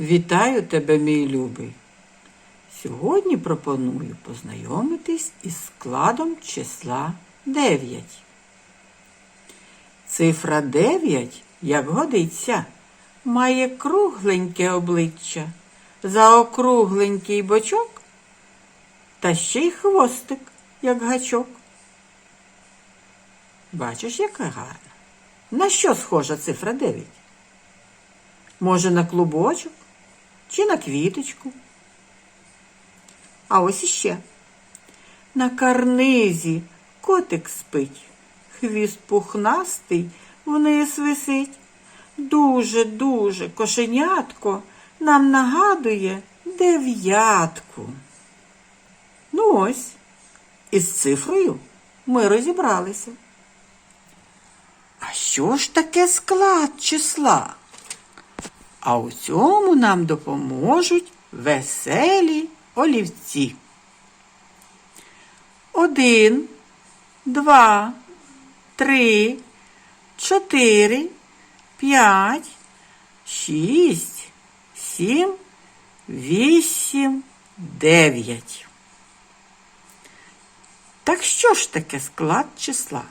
Вітаю тебе, мій любий. Сьогодні пропоную познайомитись із складом числа 9. Цифра 9, як годиться, має кругленьке обличчя, заокругленький бочок та ще й хвостик, як гачок. Бачиш, яка гарна. На що схожа цифра 9? Може, на клубочок чи на квіточку? А ось іще. На карнизі котик спить, хвіст пухнастий вниз висить. Дуже-дуже кошенятко нам нагадує дев'ятку. Ну ось, із цифрою ми розібралися. А що ж таке склад числа? А у цьому нам допоможуть веселі олівці. Один, два, три, чотири, п'ять, шість, сім, вісім, дев'ять. Так що ж таке склад числа?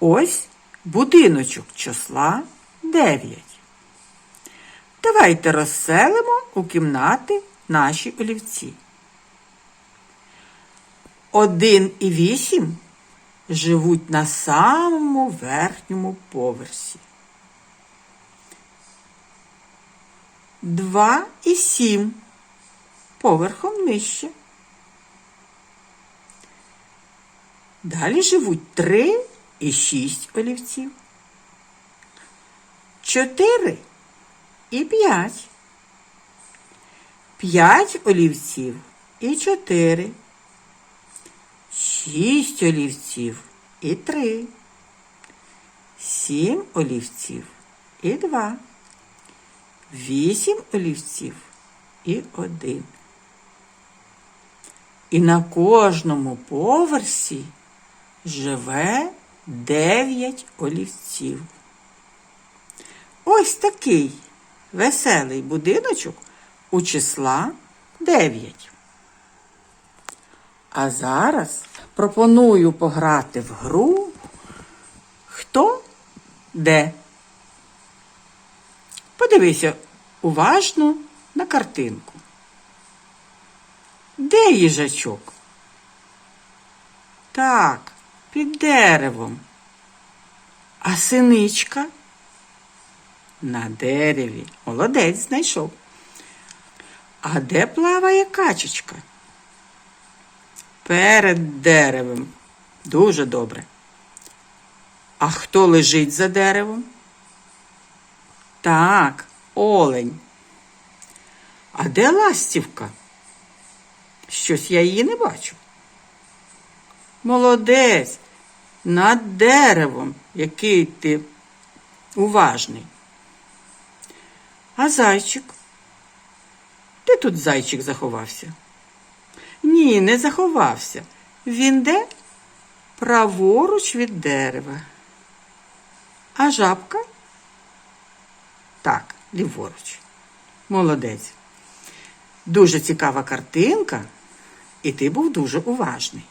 Ось будиночок числа 9. Давайте розселимо у кімнати наші олівці. 1 і 8 живуть на самому верхньому поверсі. 2 і 7 поверхом нижче. Далі живуть 3 і 6 олівців. 4 і 5. 5 олівців і 4. 6 олівців і 3. 7 олівців і 2. 8 олівців і 1. І на кожному поверсі живе 9 олівців. Ось такий веселий будиночок у числа 9. А зараз пропоную пограти в гру Хто де. Подивися уважно на картинку. Де їжачок? Так, під деревом. А синичка? На дереві. Молодець знайшов. А де плаває качечка? Перед деревом. Дуже добре. А хто лежить за деревом? Так, олень. А де ластівка? Щось я її не бачу. Молодець, над деревом, який ти уважний. А зайчик? Де тут зайчик заховався? Ні, не заховався. Він де? Праворуч від дерева. А жабка? Так, ліворуч. Молодець. Дуже цікава картинка, і ти був дуже уважний.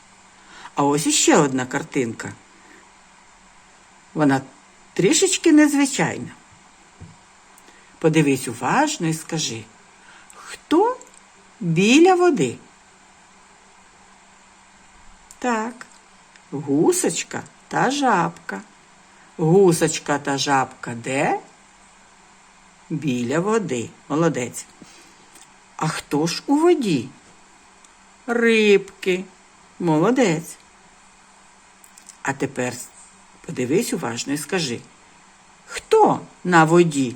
А ось іще одна картинка. Вона трішечки незвичайна. Подивись уважно і скажи, хто біля води? Так, гусочка та жабка. Гусочка та жабка де? Біля води. Молодець. А хто ж у воді? Рибки. Молодець. А тепер подивись уважно і скажи, хто на воді?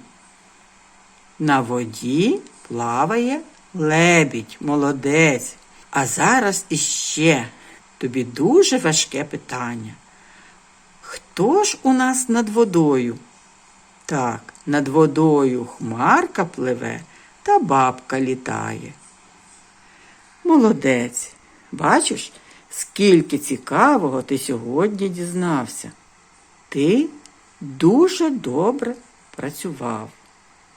На воді плаває лебідь, молодець. А зараз іще тобі дуже важке питання. Хто ж у нас над водою? Так, над водою хмарка пливе та бабка літає. Молодець. Бачиш, скільки цікавого ти сьогодні дізнався. Ти дуже добре працював.